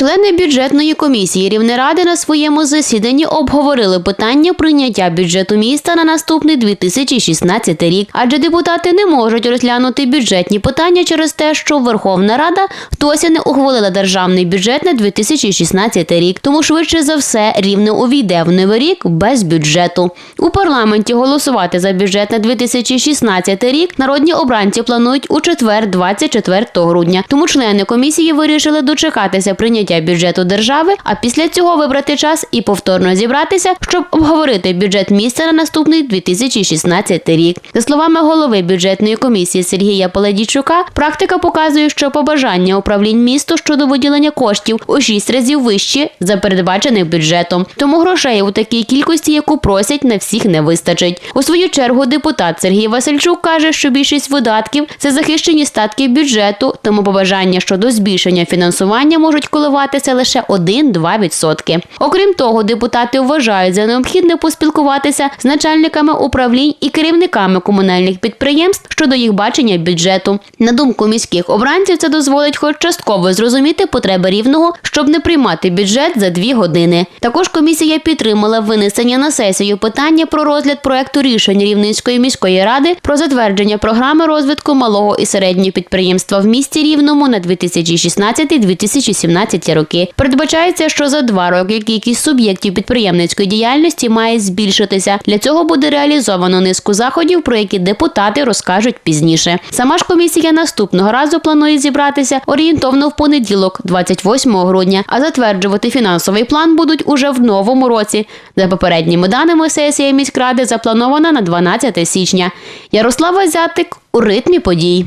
Члени бюджетної комісії Рівнеради на своєму засіданні обговорили питання прийняття бюджету міста на наступний 2016 рік, адже депутати не можуть розглянути бюджетні питання через те, що Верховна Рада досі не ухвалила державний бюджет на 2016 рік. Тому швидше за все рівне увійде в новий рік без бюджету. У парламенті голосувати за бюджет на 2016 рік народні обранці планують у четвер, 24 грудня. Тому члени комісії вирішили дочекатися прийняття бюджету держави, а після цього вибрати час і повторно зібратися, щоб обговорити бюджет міста на наступний 2016 рік. За словами голови бюджетної комісії Сергія Поледійчука, практика показує, що побажання управлінь місту щодо виділення коштів у 6 разів вищі за передбачених бюджетом. Тому грошей у такій кількості, яку просять, на всіх не вистачить. У свою чергу депутат Сергій Васильчук каже, що більшість видатків це захищені статки бюджету, тому побажання щодо збільшення фінансування можуть коливатися лише 1-2%. Окрім того, депутати вважають за необхідне поспілкуватися з начальниками управлінь і керівниками комунальних підприємств щодо їх бачення бюджету. На думку міських обранців, це дозволить хоч частково зрозуміти потреби рівного, щоб не приймати бюджет за дві години. Також комісія підтримала винесення на сесію питання про розгляд проекту рішень Рівненської міської ради про затвердження програми розвитку малого і середнього підприємства в місті Рівному на 2016-2017 роки. Передбачається, що за два роки кількість суб'єктів підприємницької діяльності має збільшитися. Для цього буде реалізовано низку заходів, про які депутати розкажуть пізніше. Сама ж комісія наступного разу планує зібратися орієнтовно в понеділок, 28 грудня, а затверджувати фінансовий план будуть уже в новому році. За попередніми даними, сесія міськради запланована на 12 січня. Ярослава Зятик у ритмі подій.